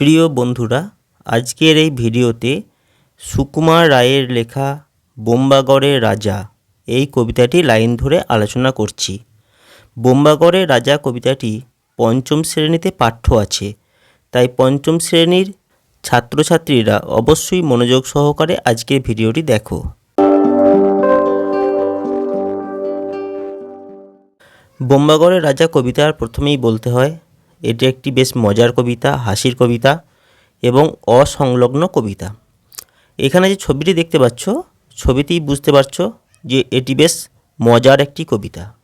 প্রিয় বন্ধুরা, আজকের এই ভিডিওতে সুকুমার রায়ের লেখা বোম্বাগড়ের রাজা এই কবিতাটি লাইন ধরে আলোচনা করছি। বোম্বাগড়ের রাজা কবিতাটি পঞ্চম শ্রেণীতে পাঠ্য আছে, তাই পঞ্চম শ্রেণির ছাত্রছাত্রীরা অবশ্যই মনোযোগ সহকারে আজকের ভিডিওটি দেখো। বোম্বাগড়ের রাজা কবিতার প্রথমেই বলতে হয় এটি একটি বেশ মজার কবিতা, হাসির কবিতা এবং অসংলগ্ন কবিতা। এখানে যে ছবিটি দেখতে পাচ্ছ, ছবিতেই বুঝতে পারছ যে এটি বেশ মজার একটি কবিতা।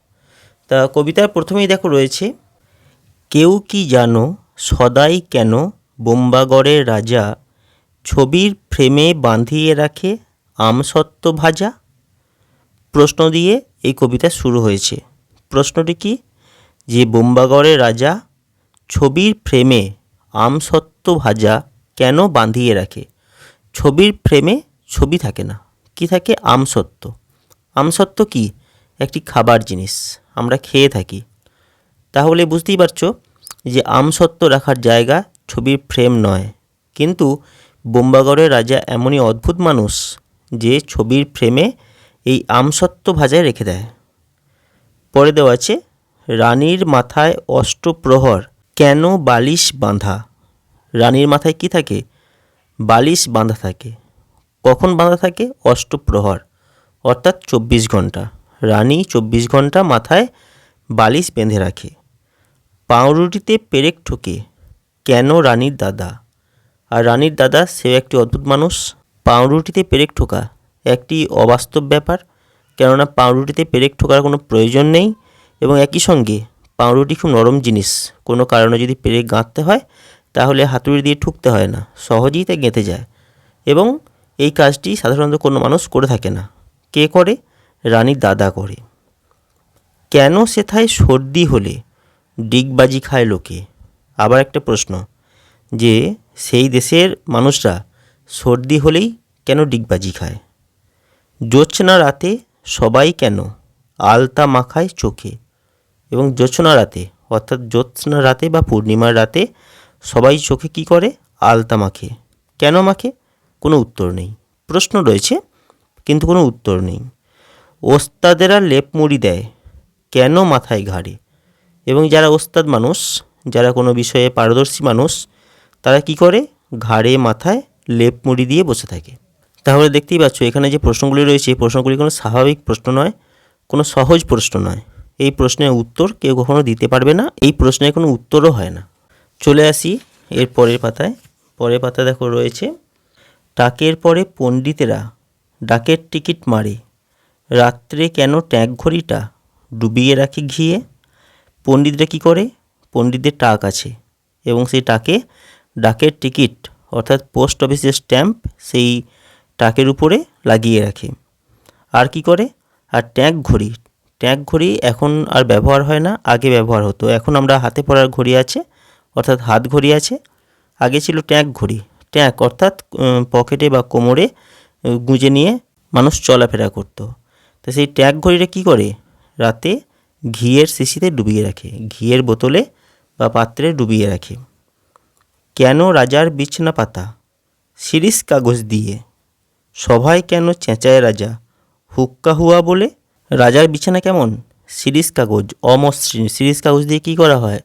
তা কবিতার প্রথমেই দেখো রয়েছে, কেউ কি জানো সদাই কেন বোম্বাগড়ের রাজা ছবির ফ্রেমে বাঁধিয়ে রাখে আমসত্ত্ব ভাজা? প্রশ্ন দিয়ে এই কবিতা শুরু হয়েছে। প্রশ্নটি কি? যে বোম্বাগড়ের রাজা ছবির ফ্রেমে আমসত্ত্ব ভাজা কেন বাঁধিয়ে রাখে? ছবির ফ্রেমে ছবি থাকে না। কি থাকে? আমসত্ত্ব। আমসত্ত্ব কি? একটি খাবার জিনিস। আমরা খেয়ে থাকি। তাহলে বুঝতেই পারছ যে আমসত্ত্ব রাখার জায়গা ছবির ফ্রেম নয়। কিন্তু বোম্বাগড়ের রাজা এমনই অদ্ভুত মানুষ যে ছবির ফ্রেমে এই আমসত্ত্ব ভাজায় রেখে দেয়। পরে দেওয়া আছে, রানীর মাথায় অষ্টপ্রহর কেন বালিশ বাঁধা? রানীর মাথায় কি থাকে? বালিশ বাঁধা থাকে। কখন বাঁধা থাকে? অষ্টপ্রহর, অর্থাৎ চব্বিশ ঘণ্টা রানী চব্বিশ ঘণ্টা মাথায় বালিশ বেঁধে রাখে। পাউরুটিতে পেরেক ঠোকে, কেন রানীর দাদা? আর রানীর দাদা সেও একটি অদ্ভুত মানুষ। পাউরুটিতে পেরেক ঠোকা, একটি অবাস্তব ব্যাপার। কেননা পাউরুটিতে পেরেক ঠোকার কোনো প্রয়োজন নেই। এবং একই সঙ্গে পাউরুটি খুব নরম জিনিস। কোনো কারণে যদি পেরে গাঁথতে হয়, তাহলে হাতুড়ি দিয়ে ঠুকতে হয় না, সহজেই তা গেঁথে যায়। এবং এই কাজটি সাধারণত কোনো মানুষ করে থাকে না। কে করে? রানীর দাদা করে। কেন সেথায় সর্দি হলে ডিগবাজি খায় লোকে? আবার একটা প্রশ্ন, যে সেই দেশের মানুষরা সর্দি হলেই কেন ডিগবাজি খায়? জ্যোৎস্না রাতে সবাই কেন আলতা মাখায় চোখে? এবং জ্যোৎস্না রাতে, অর্থাৎ জ্যোৎস্না রাতে বা পূর্ণিমার রাতে সবাই চোখে কি করে? আলতা মাখে। কেন মাখে? কোনো উত্তর নেই। প্রশ্ন রয়েছে, কিন্তু কোনো উত্তর নেই। ওস্তাদেরা লেপ মুড়ি দেয়, কেন মাথায় ঘাড়ে? এবং যারা ওস্তাদ মানুষ, যারা কোনো বিষয়ে পারদর্শী মানুষ, তারা কি করে? ঘাড়ে, মাথায় লেপ মুড়ি দিয়ে বসে থাকে। তাহলে দেখতেই পাচ্ছ, এখানে যে প্রশ্নগুলি রয়েছে প্রশ্নগুলি কোনো স্বাভাবিক প্রশ্ন নয়, কোনো সহজ প্রশ্ন নয়। এই প্রশ্নের উত্তর কেউ কখনো দিতে পারবে না, এই প্রশ্নের কোনো উত্তরও হয় না। চলে আসি এর পরের পাতায়। পরের পাতা দেখো রয়েছে টাকের পরে পণ্ডিতেরা ডাকের টিকিট মারে, রাত্রে কেন ট্যাঙ্ক ঘড়িটা ডুবিয়ে রাখে ঘিয়ে? পণ্ডিতরা কী করে? পণ্ডিতদের টাক আছে এবং সেই টাকে ডাকের টিকিট অর্থাৎ পোস্ট অফিসের স্ট্যাম্প সেই টাকের উপরে লাগিয়ে রাখে। আর কি করে? আর ট্যাঙ্ক ঘড়ি ট্যাঙ্ক ঘড়ি এখন আর ব্যবহার হয় না, আগে ব্যবহার হতো। এখন আমরা হাতে পরার ঘড়ি আছে, অর্থাৎ হাত ঘড়ি আছে, আগে ছিল ট্যাঙ্ক ঘড়ি। ট্যাঙ্ক অর্থাৎ পকেটে বা কোমরে গুঁজে নিয়ে মানুষ চলাফেরা করতো। তো সেই ট্যাঙ্ক ঘড়িটা কী করে? রাতে ঘিয়ের শিশিতে ডুবিয়ে রাখে, ঘিয়ের বোতলে বা পাত্রে ডুবিয়ে রাখে। কেন রাজার বিছনা পাতা? সিরিস কাগজ দিয়ে। সভায় কেন চেঁচায় রাজা? হুক্কা হুয়া বলে রাজার বিছানা কেমন? সিরিস কাগজ, অমসৃণ। সিরিস কাগজ দিয়ে কী করা হয়?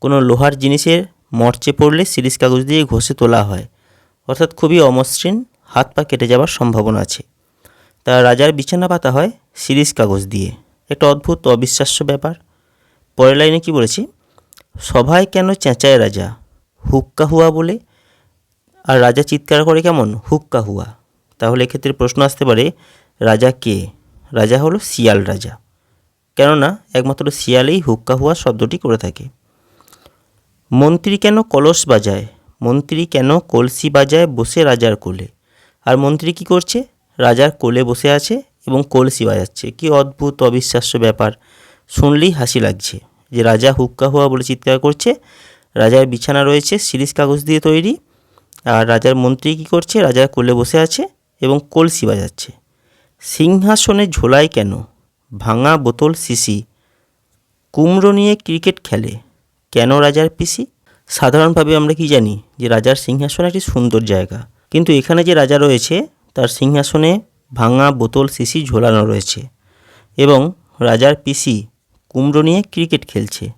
কোনো লোহার জিনিসের মরচে পড়লে সিরিস কাগজ দিয়ে ঘষে তোলা হয়। অর্থাৎ খুবই অমসৃণ, হাত পা কেটে যাওয়ার সম্ভাবনা আছে। তা রাজার বিছানা পাতা হয় সিরিস কাগজ দিয়ে। একটা অদ্ভুত, অবিশ্বাস্য ব্যাপার। পরের লাইনে কি বলেছি? সভায় কেন চেঁচায় রাজা? হুক্কা হুয়া বলে। আর রাজা চিৎকার করে কেমন? হুক্কা হুয়া। তাহলে এক্ষেত্রে প্রশ্ন আসতে পারে, রাজা কে? রাজা হলো শিয়াল রাজা। কেননা একমাত্র শিয়ালেই হুক্কা হুয়া শব্দটি করে থাকে। মন্ত্রী কেন কলস বাজায়? মন্ত্রী কেন কলসি বাজায় বসে রাজার কোলে? আর মন্ত্রী কি করছে? রাজার কোলে বসে আছে এবং কলসি বাজাচ্ছে। কি অদ্ভুত, অবিশ্বাস্য ব্যাপার। শুনলেই হাসি লাগছে যে রাজা হুক্কা হুয়া বলে চিৎকার করছে। রাজার বিছানা রয়েছে, সিরিজ কাগজ দিয়ে তৈরি। আর রাজার মন্ত্রী কি করছে? রাজার কোলে বসে আছে এবং কলসি বাজাচ্ছে। সিংহাসনে ঝোলায় কেন? ভাঙা বোতল শিশি কুমড়ো নিয়ে ক্রিকেট খেলে। কেন রাজার পিসি? সাধারণভাবে আমরা কি জানি যে রাজার সিংহাসন একটি সুন্দর জায়গা। কিন্তু এখানে যে রাজা রয়েছে, তার সিংহাসনে ভাঙা বোতল শিশি ঝোলানো রয়েছে এবং রাজার পিসি কুমড়ো নিয়ে ক্রিকেট খেলছে।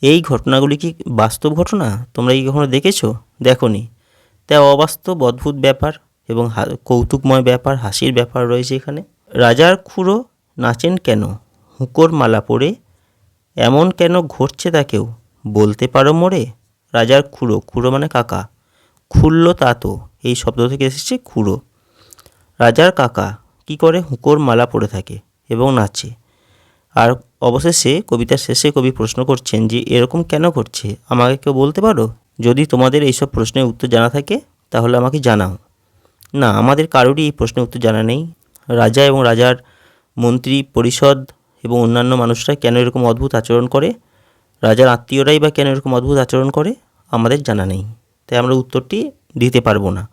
এই ঘটনাগুলি কি বাস্তব ঘটনা? তোমরা কি কখনো দেখেছ? দেখোনি। তা অবাস্তব, অদ্ভুত ব্যাপার। এবং কৌতুকময় ব্যাপার, হাসির ব্যাপার রয়েছে এখানে। রাজার খুঁড়ো নাচেন কেন? হুঁকোর মালা পরে এমন কেন ঘটছে তাকেও বলতে পারো মোরে? রাজার খুঁড়ো খুঁড়ো মানে কাকা। খুললো তা তো, এই শব্দ থেকে এসেছে খুঁড়ো। রাজার কাকা, কি করে হুঁকোর মালা পরে থাকে এবং নাচে? আর অবশেষে, কবিতার শেষে কবি প্রশ্ন করছেন যে, এরকম কেন ঘটছে? আমাকে কেউ বলতে পারো? যদি তোমাদের এইসব প্রশ্নের উত্তর জানা থাকে, তাহলে আমাকে জানাও। না, আমাদের কারোরই এই প্রশ্নের উত্তর জানা নেই। রাজা এবং রাজার মন্ত্রী, পরিষদ এবং অন্যান্য মানুষরা কেন এরকম অদ্ভুত আচরণ করে? রাজার আত্মীয়রাই বা কেন এরকম অদ্ভুত আচরণ করে? আমাদের জানা নেই। তাই আমরা উত্তরটি দিতে পারব না।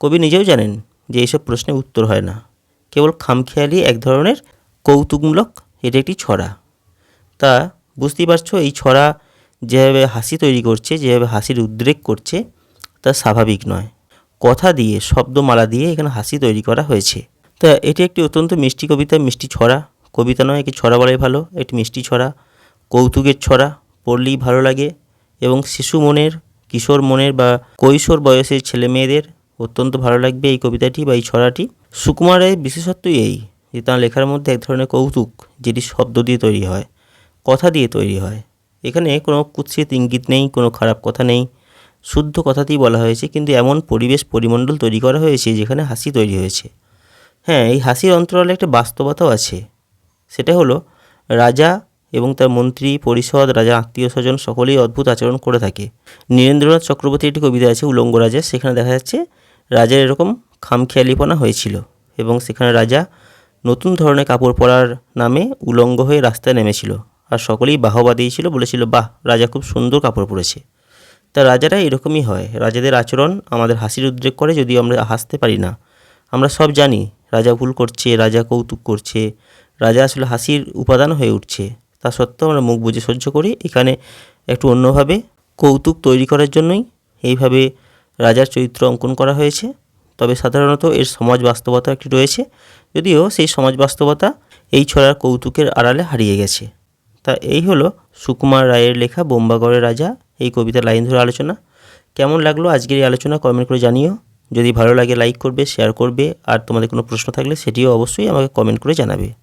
কবি নিজেও জানেন যে এইসব প্রশ্নের উত্তর হয় না। কেবল খামখেয়ালি এক ধরনের কৌতুকমূলক, এটা একটি ছড়া। তা বুঝতেই পারছ, এই ছড়া যেভাবে হাসি তৈরি করছে, যেভাবে হাসির উদ্রেক করছে, তা স্বাভাবিক নয়। কথা দিয়ে, শব্দমালা দিয়ে এখানে হাসি তৈরি করা হয়েছে। তা এটি একটি অত্যন্ত মিষ্টি কবিতা, মিষ্টি ছড়া। কবিতা নয়, একে ছড়া বলাই ভালো। একটি মিষ্টি ছড়া। কৌতুকের ছড়া, পড়লেই ভালো লাগে। এবং শিশু মনের, কিশোর মনের বা কৈশোর বয়সের ছেলে মেয়েদের অত্যন্ত ভালো লাগবে এই কবিতাটি বা এই ছড়াটি। সুকুমার রায়ের বিশেষত্বই এই, যে তাঁর লেখার মধ্যে এক ধরনের কৌতুক, যেটি শব্দ দিয়ে তৈরি হয়, কথা দিয়ে তৈরি হয়। এখানে কোনো কুৎসিত ইঙ্গিত নেই, কোনো খারাপ কথা নেই। শুদ্ধ কথাতেই বলা হয়েছে, কিন্তু এমন পরিবেশ পরিমণ্ডল তৈরি করা হয়েছে যেখানে হাসি তৈরি হয়েছে। হ্যাঁ এই হাসির অন্তরালে একটা বাস্তবতাও আছে। সেটা হলো, রাজা এবং তার মন্ত্রী, পরিষদ রাজা আত্মীয় স্বজন সকলেই অদ্ভুত আচরণ করে থাকে। নীরেন্দ্রনাথ চক্রবর্তীর একটি কবিতা আছে, উলঙ্গ রাজা। সেখানে দেখা যাচ্ছে, রাজার এরকম খামখেয়ালিপনা হয়েছিল এবং সেখানে রাজা নতুন ধরনের কাপড় পরার নামে উলঙ্গ হয়ে রাস্তায় নেমেছিল। আর সকলেই বাহবা দিয়েছিল, বলেছিল, বাহ, রাজা খুব সুন্দর কাপড় পরেছে। তা রাজারা এরকমই হয়। রাজাদের আচরণ আমাদের হাসির উদ্রেক করে যদিও আমরা হাসতে পারি না। আমরা সব জানি, রাজা ভুল করছে, রাজা কৌতুক করছে, রাজা আসলে হাসির উপাদান হয়ে উঠছে। তা সত্ত্বেও আমরা মুখ বুজে সহ্য করি, এখানে একটু অন্যভাবে কৌতুক তৈরি করার জন্যই এইভাবে রাজার চরিত্র অঙ্কন করা হয়েছে। তবে সাধারণত এর সমাজ বাস্তবতা একটি রয়েছে, যদিও সেই সমাজ বাস্তবতা এই ছড়ার কৌতুকের আড়ালে হারিয়ে গেছে। তা এই হলো সুকুমার রায়ের লেখা বোম্বাগড়ের রাজা এই কবিতার লাইন ধরে আলোচনা। কেমন লাগল আজকের এই আলোচনা? কমেন্ট করে জানিও। যদি ভালো লাগে লাইক করবে শেয়ার করবে। আর তোমাদের কোনো প্রশ্ন থাকলে সেটিও অবশ্যই আমাকে কমেন্ট করে জানাবে।